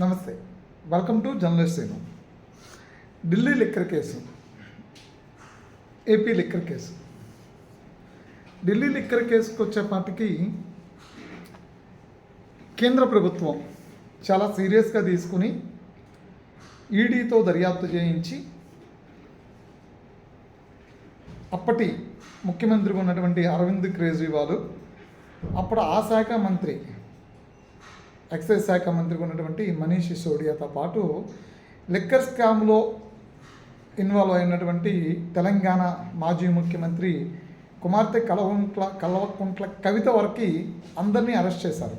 నమస్తే. Welcome to journalist సేను Delhi liquor case AP liquor case Delhi liquor కేసుకు వచ్చేపాటికి కేంద్ర ప్రభుత్వం చాలా సీరియస్గా తీసుకుని ఈడీతో దర్యాప్తు చేయించి అప్పటి ముఖ్యమంత్రిగా ఉన్నటువంటి అరవింద్ కేజ్రీవాల్ అప్పుడు ఆ శాఖ మంత్రి ఎక్సైజ్ శాఖ మంత్రిగా ఉన్నటువంటి మనీష్ సిసోడియాతో పాటు లిక్కర్ స్కామ్లో ఇన్వాల్వ్ అయినటువంటి తెలంగాణ మాజీ ముఖ్యమంత్రి కుమార్తె కలవంట్ల కలవకుంట్ల కవిత వరకు అందరినీ అరెస్ట్ చేశారు.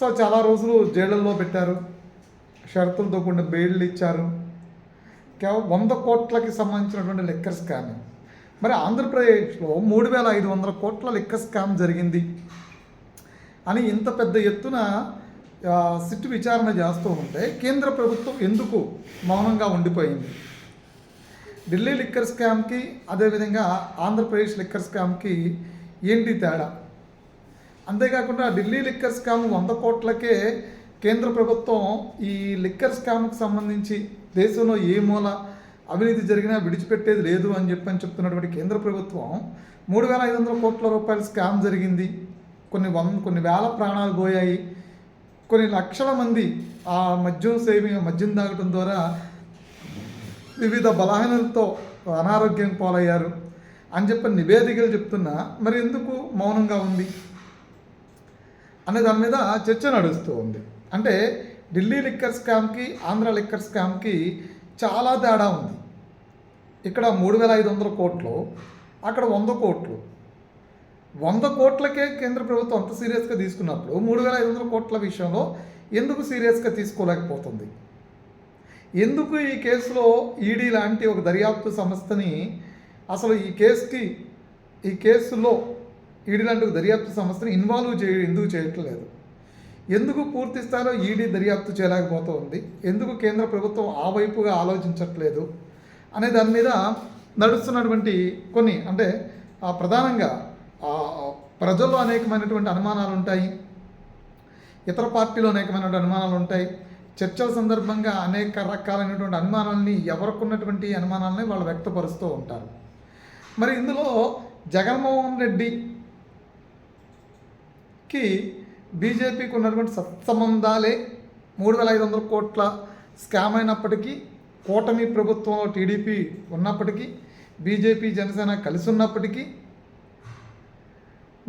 సో చాలా రోజులు జైళ్ళల్లో పెట్టారు. షరతులతో కూడిన బెయిల్లు ఇచ్చారు. కేవలం వంద కోట్లకి సంబంధించినటువంటి లిక్కర్ స్కామ్. మరి ఆంధ్రప్రదేశ్లో మూడు వేల ఐదు వందల కోట్ల లిక్కర్ స్కామ్ జరిగింది. అని ఇంత పెద్ద ఎత్తున సిట్ సిట్టు విచారణ చేస్తూ ఉంటే కేంద్ర ప్రభుత్వం ఎందుకు మౌనంగా ఉండిపోయింది? ఢిల్లీ లిక్కర్ స్కామ్కి అదేవిధంగా ఆంధ్రప్రదేశ్ లిక్కర్ స్కామ్కి ఏంటి తేడా? అంతేకాకుండా ఢిల్లీ లిక్కర్ స్కామ్ వంద కోట్లకే కేంద్ర ప్రభుత్వం ఈ లిక్కర్ స్కామ్కి సంబంధించి దేశంలో ఏ మూల అవినీతి జరిగినా విడిచిపెట్టేది లేదు అని చెప్పని చెప్తున్నటువంటి కేంద్ర ప్రభుత్వం మూడు వేల ఐదు వందల కోట్ల రూపాయల స్కామ్ జరిగింది. కొన్ని వంద కొన్ని వేల ప్రాణాలు పోయాయి. కొన్ని లక్షల మంది ఆ మద్యం సేవి మద్యం తాగటం ద్వారా వివిధ బలహీనతతో అనారోగ్యం పాలయ్యారు అని చెప్పి నివేదికలు చెప్తున్నా. మరి ఎందుకు మౌనంగా ఉంది? అనే దాని మీద చర్చ నడుస్తూ ఉంది. అంటే ఢిల్లీ లిక్కర్ స్కామ్కి ఆంధ్ర లిక్కర్ స్కామ్కి చాలా తేడా ఉంది. ఇక్కడ మూడు వేల ఐదు వందల కోట్లు అక్కడ వంద కోట్లు వంద కోట్లకే కేంద్ర ప్రభుత్వం అంత సీరియస్గా తీసుకున్నప్పుడు మూడు వేల ఐదు వందల కోట్ల విషయంలో ఎందుకు సీరియస్గా తీసుకోలేకపోతుంది? ఎందుకు ఈ కేసులో ఈడీ లాంటి ఒక దర్యాప్తు సంస్థని అసలు ఈ కేసుకి ఈ కేసులో ఈడీ లాంటి ఒక దర్యాప్తు సంస్థని ఇన్వాల్వ్ చేయ ఎందుకు చేయట్లేదు? ఎందుకు పూర్తి స్థాయిలో ఈడీ దర్యాప్తు చేయలేకపోతుంది? ఎందుకు కేంద్ర ప్రభుత్వం ఆ వైపుగా ఆలోచించట్లేదు? అనే దాని మీద నడుస్తున్నటువంటి కొన్ని అంటే ఆ ప్రధానంగా ప్రజల్లో అనేకమైనటువంటి అనుమానాలు ఉంటాయి ఇతర పార్టీలో అనేకమైనటువంటి అనుమానాలు ఉంటాయి చర్చల సందర్భంగా అనేక రకాలైనటువంటి అనుమానాలని ఎవరికి ఉన్నటువంటి అనుమానాలని వాళ్ళు వ్యక్తపరుస్తూ ఉంటారు. మరి ఇందులో జగన్మోహన్ రెడ్డికి బీజేపీకి ఉన్నటువంటి సత్సంబంధాలే మూడు వేల ఐదు వందల కోట్ల స్కామ్ అయినప్పటికీ కూటమి ప్రభుత్వంలో టీడీపీ ఉన్నప్పటికీ బీజేపీ జనసేన కలిసి ఉన్నప్పటికీ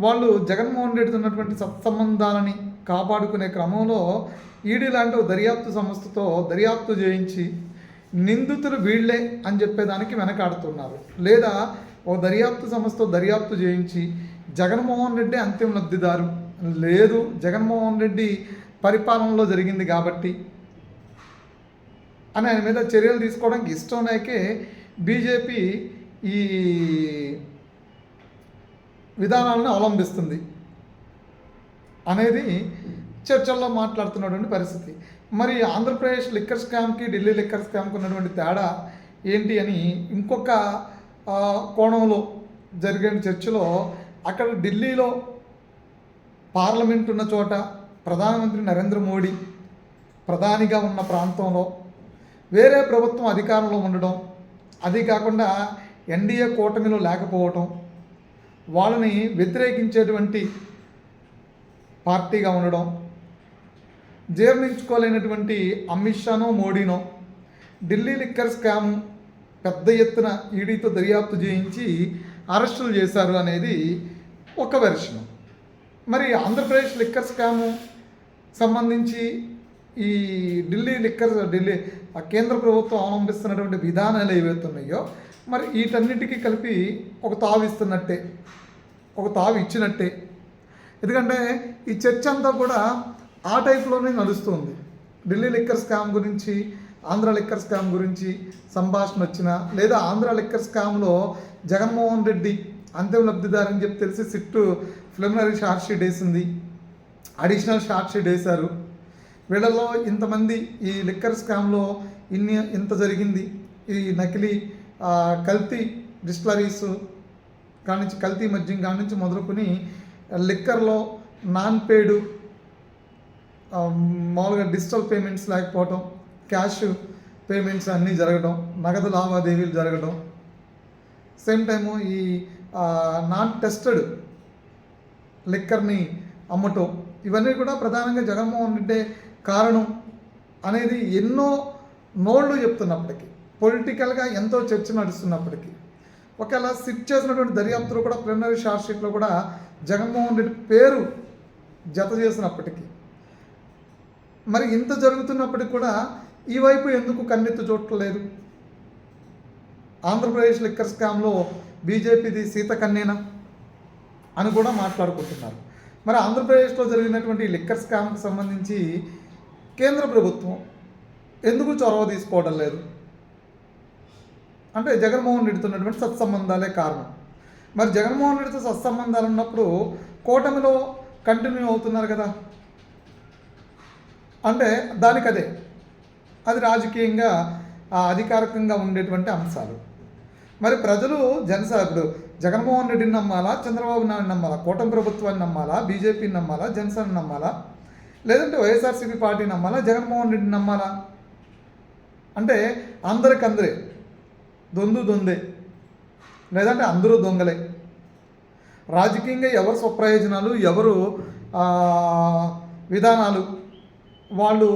వాళ్ళు జగన్మోహన్ రెడ్డితో ఉన్నటువంటి సత్సంబంధాలని కాపాడుకునే క్రమంలో ఈడీ లాంటి దర్యాప్తు సంస్థతో దర్యాప్తు చేయించి నిందితులు వీళ్ళే అని చెప్పేదానికి వెనకాడుతున్నారు. లేదా ఓ దర్యాప్తు సంస్థతో దర్యాప్తు చేయించి జగన్మోహన్ రెడ్డి అంతిమ లబ్ధిదారు. లేదు జగన్మోహన్ రెడ్డి పరిపాలనలో జరిగింది కాబట్టి అని ఆయన మీద చర్యలు తీసుకోవడానికి ఇష్టం లేకే బీజేపీ ఈ విధానాలను అవలంబిస్తుంది అనేది చర్చల్లో మాట్లాడుతున్నటువంటి పరిస్థితి. మరి ఆంధ్రప్రదేశ్ లిక్కర్ స్కామ్కి ఢిల్లీ లిక్కర్ స్కామ్కి ఉన్నటువంటి తేడా ఏంటి అని ఇంకొక కోణంలో జరిగిన చర్చలో అక్కడ ఢిల్లీలో పార్లమెంట్ ఉన్న చోట ప్రధానమంత్రి నరేంద్ర మోడీ ప్రధానిగా ఉన్న ప్రాంతంలో వేరే ప్రభుత్వం అధికారంలో ఉండడం అది కాకుండా ఎన్డీఏ కూటమిలో లేకపోవటం వాళ్ళని వ్యతిరేకించేటువంటి పార్టీగా ఉండడం జీర్ణించుకోలేనటువంటి అమిత్ షానో మోడీనో ఢిల్లీ లిక్కర్ స్కామ్ పెద్ద ఎత్తున ఈడీతో దర్యాప్తు చేయించి అరెస్టులు చేశారు అనేది ఒక వెర్షన్. మరి ఆంధ్రప్రదేశ్ లిక్కర్ స్కాము సంబంధించి ఈ ఢిల్లీ లిక్కర్ ఢిల్లీ ఆ కేంద్ర ప్రభుత్వం అవలంబిస్తున్నటువంటి విధానాలు ఏవైతే ఉన్నాయో మరి వీటన్నిటికీ కలిపి ఒక తావు ఇస్తున్నట్టే ఒక తావు ఇచ్చినట్టే. ఎందుకంటే ఈ చర్చ అంతా కూడా ఆ టైప్లోనే నడుస్తుంది. ఢిల్లీ లిక్కర్ స్కామ్ గురించి ఆంధ్ర లిక్కర్ స్కామ్ గురించి సంభాషణ వచ్చిన లేదా ఆంధ్ర లిక్కర్ స్కామ్లో జగన్మోహన్ రెడ్డి అంతిమ లబ్ధిదారు అని చెప్పి తెలిసి సిట్టు ప్రిలిమినరీ షార్ట్ షీట్ వేసింది. అడిషనల్ షార్ట్ షీట్ వేశారు. వీళ్ళలో ఇంతమంది ఈ లిక్కర్ స్కామ్లో ఇన్ని ఇంత జరిగింది. ఈ నకిలీ కల్తీ డిస్టిలరీస్ కానించి నుంచి కల్తీ మద్యం కానించి మొదలుకొని లిక్కర్లో నాన్ పేడు మామూలుగా డిజిటల్ పేమెంట్స్ లేకపోవటం క్యాష్ పేమెంట్స్ అన్నీ జరగడం నగదు లావాదేవీలు జరగడం సేమ్ టైము ఈ నాన్ టెస్టెడ్ లిక్కర్ని అమ్మటం. ఇవన్నీ కూడా ప్రధానంగా జగన్మోహన్ రెడ్డి కారణం అనేది ఎన్నో నోళ్ళు చెప్తున్నప్పటికీ పొలిటికల్గా ఎంతో చర్చ నడుస్తున్నప్పటికీ ఒకవేళ సిట్ చేసినటువంటి దర్యాప్తులో కూడా ప్రిలిమినరీ షార్ట్షీట్లో కూడా జగన్మోహన్ రెడ్డి పేరు జత చేసినప్పటికీ మరి ఇంత జరుగుతున్నప్పటికీ కూడా ఈ వైపు ఎందుకు కన్నెత్తు చూడలేదు ఆంధ్రప్రదేశ్ లిక్కర్ స్కామ్లో బీజేపీది సీత కన్నేనా? అని కూడా మాట్లాడుకుంటున్నారు. మరి ఆంధ్రప్రదేశ్లో జరిగినటువంటి లిక్కర్ స్కామ్కి సంబంధించి కేంద్ర ప్రభుత్వం ఎందుకు చొరవ తీసుకోవడం లేదు? అంటే జగన్మోహన్ రెడ్డితో ఉన్నటువంటి సత్సంబంధాలే కారణం. మరి జగన్మోహన్ రెడ్డితో సత్సంబంధాలు ఉన్నప్పుడు కూటమిలో కంటిన్యూ అవుతున్నారు కదా? అంటే దానికి అదే అది రాజకీయంగా అధికారికంగా ఉండేటువంటి అంశాలు. మరి ప్రజలు జనసా ఇప్పుడు జగన్మోహన్ రెడ్డిని నమ్మాలా? చంద్రబాబు నాయుడు నమ్మాలా? కూటమి ప్రభుత్వాన్ని నమ్మాలా? బీజేపీని నమ్మాలా? జనసేన నమ్మాలా? లేదంటే వైఎస్ఆర్సీపీ పార్టీ నమ్మాలా? జగన్మోహన్ రెడ్డి నమ్మాలా? అంటే అందరికందరే. దొందు దొందే. లేదంటే అందరూ దొంగలే. రాజకీయంగా ఎవరు స్వప్రయోజనాలు ఎవరు విధానాలు వాళ్ళు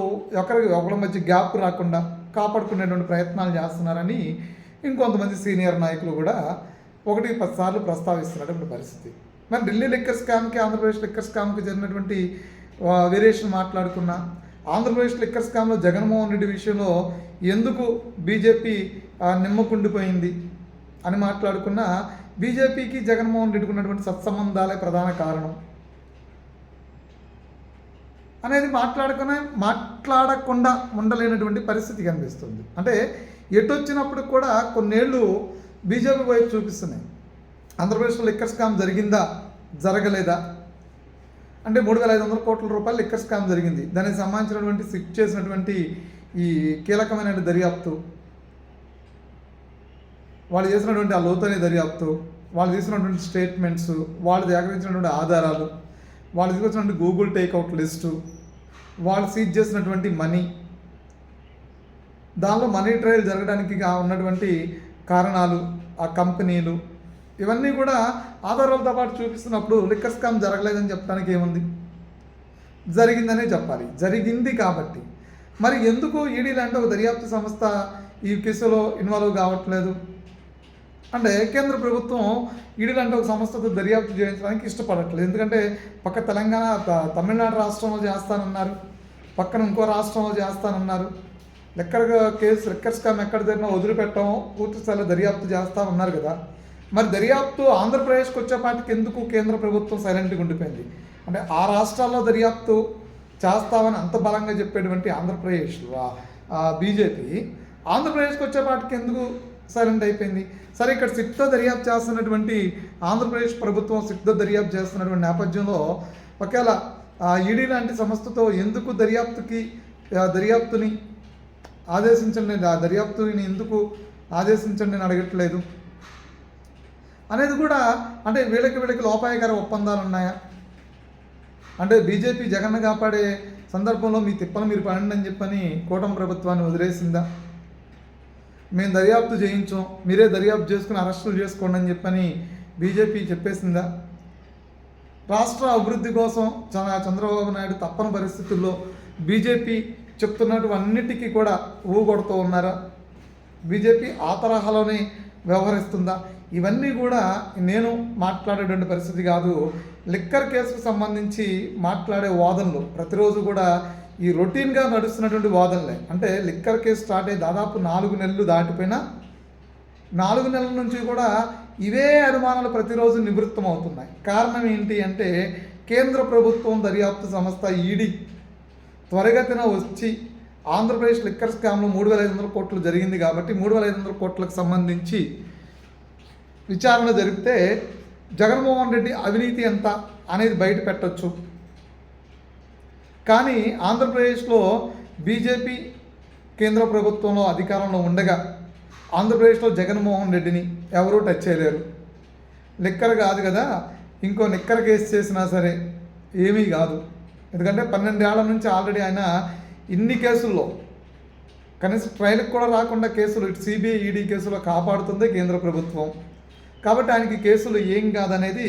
ఒకరికి ఒకరి మధ్య గ్యాప్ రాకుండా కాపాడుకునేటువంటి ప్రయత్నాలు చేస్తున్నారని ఇంకొంతమంది సీనియర్ నాయకులు కూడా ఒకటి పది సార్లు ప్రస్తావిస్తున్నటువంటి పరిస్థితి. మరి ఢిల్లీ లిక్కర్ స్కామ్కి ఆంధ్రప్రదేశ్ లిక్కర్ స్కామ్కి జరిగినటువంటి వేరియేషన్ మాట్లాడుకున్నా. ఆంధ్రప్రదేశ్ లిక్కర్ స్కామ్లో జగన్మోహన్ రెడ్డి విషయంలో ఎందుకు బీజేపీ నిమ్మకుండిపోయింది అని మాట్లాడుకున్న బీజేపీకి జగన్మోహన్ రెడ్డికి ఉన్నటువంటి సత్సంబంధాలే ప్రధాన కారణం. అనేది మాట్లాడుకునే మాట్లాడకుండా ఉండలేనటువంటి పరిస్థితి కనిపిస్తుంది. అంటే ఎటు వచ్చినప్పుడు కూడా కొన్నేళ్ళు బీజేపీ వైపు చూపిస్తున్నాయి. ఆంధ్రప్రదేశ్లో లిక్కర్ స్కామ్ జరిగిందా జరగలేదా? అంటే మూడు వేల ఐదు వందల కోట్ల రూపాయలు లిక్కర్ స్కామ్ జరిగింది. దానికి సంబంధించినటువంటి సిట్ చేసినటువంటి ఈ కీలకమైన దర్యాప్తు వాళ్ళు చేసినటువంటి ఆ లోతైన దర్యాప్తు వాళ్ళు తీసుకున్నటువంటి స్టేట్మెంట్స్ వాళ్ళు సేకరించినటువంటి ఆధారాలు వాళ్ళు తీసుకొచ్చినటువంటి గూగుల్ టేక్అవుట్ లిస్టు వాళ్ళు సీజ్ చేసినటువంటి మనీ. దానిలో మనీ ట్రయల్ జరగడానికి ఉన్నటువంటి కారణాలు ఆ కంపెనీలు ఇవన్నీ కూడా ఆధారాలతో పాటు చూపిస్తున్నప్పుడు లిక్కర్ స్కామ్ జరగలేదని చెప్పడానికి ఏముంది? జరిగిందనే చెప్పాలి. జరిగింది కాబట్టి. మరి ఎందుకు ఈడీ లాంటి ఒక దర్యాప్తు సంస్థ ఈ కేసులో ఇన్వాల్వ్ కావట్లేదు? అంటే కేంద్ర ప్రభుత్వం ఈడీ లాంటి ఒక సంస్థతో దర్యాప్తు చేయించడానికి ఇష్టపడట్లేదు. ఎందుకంటే పక్క తెలంగాణ త- తమిళనాడు రాష్ట్రంలో చేస్తానన్నారు. పక్కన ఇంకో రాష్ట్రంలో చేస్తానన్నారు. లెక్కర్ కేసు లెక్కర్ స్కామ్ ఎక్కడ జరిగినా వదిలిపెట్టాము పూర్తి స్థాయిలో దర్యాప్తు చేస్తామన్నారు కదా. మరి దర్యాప్తు ఆంధ్రప్రదేశ్కి వచ్చేపాటికి ఎందుకు కేంద్ర ప్రభుత్వం సైలెంట్గా ఉండిపోయింది? అంటే ఆ రాష్ట్రాల్లో దర్యాప్తు చేస్తామని అంత బలంగా చెప్పేటువంటి ఆంధ్రప్రదేశ్ బీజేపీ ఆంధ్రప్రదేశ్కి వచ్చేపాటికి ఎందుకు సైలెంట్ అయిపోయింది? సరే ఇక్కడ సిక్త దర్యాప్తు చేస్తున్నటువంటి ఆంధ్రప్రదేశ్ ప్రభుత్వం సిక్త దర్యాప్తు చేస్తున్నటువంటి నేపథ్యంలో ఒకవేళ ఈడీ లాంటి సంస్థతో ఎందుకు దర్యాప్తుకి దర్యాప్తుని ఆదేశించండి ఆ దర్యాప్తుని ఎందుకు ఆదేశించండి అని అడగట్లేదు? అనేది కూడా అంటే వీళ్ళకి వీళ్ళకి లోపాయకర ఒప్పందాలు ఉన్నాయా అంటే బీజేపీ జగన్ కాపాడే సందర్భంలో మీ తిప్పలు మీరు పడండి అని చెప్పని కూటమి ప్రభుత్వాన్ని వదిలేసిందా? మేము దర్యాప్తు చేయించాం మీరే దర్యాప్తు చేసుకుని అరెస్టులు చేసుకోండి అని చెప్పని బీజేపీ చెప్పేసిందా? రాష్ట్ర అభివృద్ధి కోసం చంద్రబాబు నాయుడు తప్పని పరిస్థితుల్లో బీజేపీ చెప్తున్నటువన్నిటికీ కూడా ఊగొడుతూ ఉన్నారా? బీజేపీ ఆ తరహాలోనే వ్యవహరిస్తుందా? ఇవన్నీ కూడా నేను మాట్లాడేటువంటి పరిస్థితి కాదు. లిక్కర్ కేసుకు సంబంధించి మాట్లాడే వాదనలు ప్రతిరోజు కూడా ఈ రొటీన్గా నడుస్తున్నటువంటి వాదనలే. అంటే లిక్కర్ కేసు స్టార్ట్ అయ్యి దాదాపు నాలుగు నెలలు దాటిపోయినా నాలుగు నెలల నుంచి కూడా ఇవే అనుమానాలు ప్రతిరోజు నివృత్తం అవుతున్నాయి కారణం ఏంటి అంటే కేంద్ర ప్రభుత్వం దర్యాప్తు సంస్థ ఈడీ త్వరగతిన వచ్చి ఆంధ్రప్రదేశ్ లిక్కర్ స్కామ్లో మూడు వేల ఐదు వందల కోట్లు జరిగింది కాబట్టి మూడు వేల ఐదు వందల కోట్లకు సంబంధించి విచారణ జరిపితే జగన్మోహన్ రెడ్డి అవినీతి ఎంత అనేది బయట పెట్టొచ్చు. కానీ ఆంధ్రప్రదేశ్లో బీజేపీ కేంద్ర ప్రభుత్వంలో అధికారంలో ఉండగా ఆంధ్రప్రదేశ్లో జగన్మోహన్ రెడ్డిని ఎవరూ టచ్ చేయలేరు. లిక్కర్ కాదు కదా ఇంకో నిక్కర కేసు చేసినా సరే ఏమీ కాదు. ఎందుకంటే పన్నెండేళ్ళ నుంచి ఆల్రెడీ ఆయన ఇన్ని కేసుల్లో కనీసం ట్రయల్కి కూడా రాకుండా కేసులు ఇటు సిబిఐ ఈడీ కేసులో కాపాడుతుంది కేంద్ర ప్రభుత్వం. కాబట్టి ఆయనకి కేసులు ఏం కాదనేది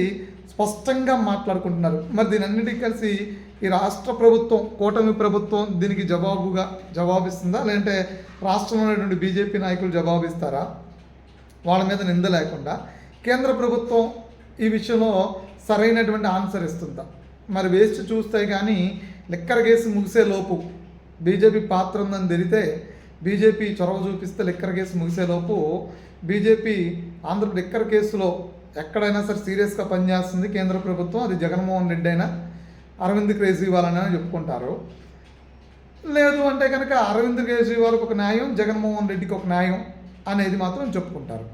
స్పష్టంగా మాట్లాడుకుంటున్నారు. మరి దీని అన్నిటికీ కలిసి ఈ రాష్ట్ర ప్రభుత్వం కూటమి ప్రభుత్వం దీనికి జవాబుగా జవాబిస్తుందా? లేదంటే రాష్ట్రంలో ఉన్నటువంటి బీజేపీ నాయకులు జవాబిస్తారా? వాళ్ళ మీద నింద లేకుండా కేంద్ర ప్రభుత్వం ఈ విషయంలో సరైనటువంటి ఆన్సర్ ఇస్తుందా? మరి వేస్ట్ చూస్తే కానీ లెక్కర కేసు ముగిసే లోపు బీజేపీ పాత్ర ఉందని తెలితే బీజేపీ చొరవ చూపిస్తే లిక్కర్ కేసు ముగిసేలోపు బీజేపీ ఆంధ్ర లిక్కర్ కేసులో ఎక్కడైనా సరే సీరియస్గా పనిచేస్తుంది కేంద్ర ప్రభుత్వం అది జగన్మోహన్ రెడ్డి అయినా అరవింద్ కేజ్రీవాల్ అయినా చెప్పుకుంటారు. లేదు అంటే కనుక అరవింద్ కేజ్రీవాల్కి ఒక న్యాయం జగన్మోహన్ రెడ్డికి ఒక న్యాయం అనేది మాత్రం చెప్పుకుంటారు.